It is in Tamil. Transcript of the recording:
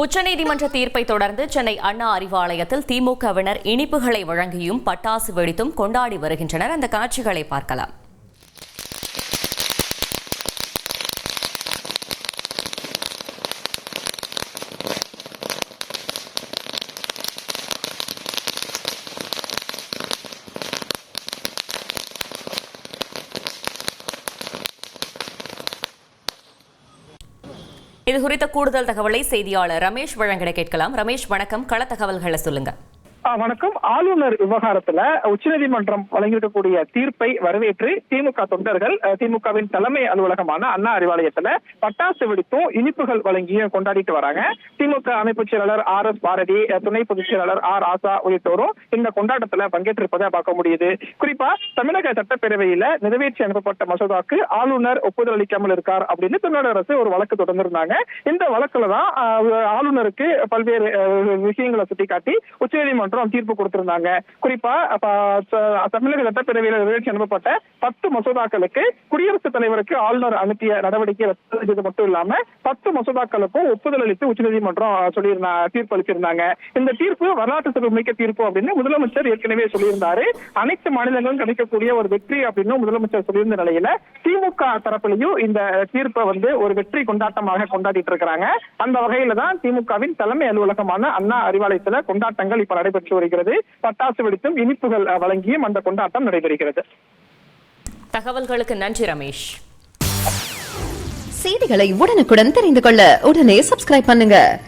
உச்சநீதிமன்ற தீர்ப்பை தொடர்ந்து சென்னை அண்ணா அறிவாலயத்தில் திமுகவினர் இனிப்புகளை வழங்கியும் பட்டாசு வெடித்தும் கொண்டாடி வருகின்றனர். அந்த காட்சிகளை பார்க்கலாம். இது குறித்த கூடுதல் தகவலை செய்தியாளர் ரமேஷ் வழங்கிட கேட்கலாம். ரமேஷ் வணக்கம். கள தகவல்களை சொல்லுங்க. வணக்கம். ஆளுநர் விவகாரத்துல உச்சநீதிமன்றம் வழங்கியிருக்கக்கூடிய தீர்ப்பை வரவேற்று திமுக தொண்டர்கள் திமுகவின் தலைமை அலுவலகமான அண்ணா அறிவாலயத்துல பட்டாசு வெடித்தும் இனிப்புகள் வழங்கியும் கொண்டாடிட்டு வராங்க. திமுக அமைப்புச் செயலாளர் ஆர் எஸ் பாரதி துணை பொதுச் செயலாளர் ஆர் ஆசா உள்ளிட்டோரும் இந்த கொண்டாட்டத்துல பங்கேற்றிருப்பதை பார்க்க முடியுது. குறிப்பா தமிழக சட்டப்பேரவையில நிறைவேற்றி அனுப்பப்பட்ட மசோதாக்கு ஆளுநர் ஒப்புதல் அளிக்காமல் இருக்கார் அப்படின்னு தமிழக அரசு ஒரு வழக்கு தொடர்ந்திருந்தாங்க. இந்த வழக்குல தான் ஆளுநருக்கு பல்வேறு விஷயங்களை சுட்டிக்காட்டி உச்சநீதிமன்றம் தீர்ப்பு கொடுத்திருந்தாங்க. குறிப்பா தமிழக சட்டப்பேரவையில் நிறைவேற்றி அனுப்பப்பட்ட பத்து மசோதாக்களுக்கு குடியரசுத் தலைவருக்கு ஆளுநர் அனுப்பிய நடவடிக்கை ரத்து செஞ்சது மட்டும் இல்லாம பத்து மசோதாக்களுக்கும் ஒப்புதல் அளித்து உச்சநீதிமன்றம் சொல்லியிருந்தா தீர்ப்பு அளிச்சிருந்தாங்க. இந்த தீர்ப்பு வரலாற்று சிறப்புமிக்க தீர்ப்பு அப்படின்னு முதலமைச்சர் ஏற்கனவே சொல்லியிருந்தாரு. அனைத்து மாநிலங்களும் கிடைக்கக்கூடிய ஒரு வெற்றி அப்படின்னு முதலமைச்சர் சொல்லியிருந்த நிலையில திமுக தரப்பிலையும் இந்த தீர்ப்பை வந்து ஒரு வெற்றி கொண்டாட்டமாக கொண்டாடிட்டு இருக்கிறாங்க. அந்த வகையில தான் திமுகவின் தலைமை அலுவலகமான அண்ணா அறிவாலயத்துல கொண்டாட்டங்கள் இப்ப நடைபெற்று வருகிறது. பட்டாசு வெடித்தும் இனிப்புகள் வழங்கியும் அந்த கொண்டாட்டம் நடைபெறுகிறது. தகவல்களுக்கு நன்றி ரமேஷ். செய்திகளை உடனுக்குடன் தெரிந்து கொள்ள உடனே சப்ஸ்கிரைப் பண்ணுங்க.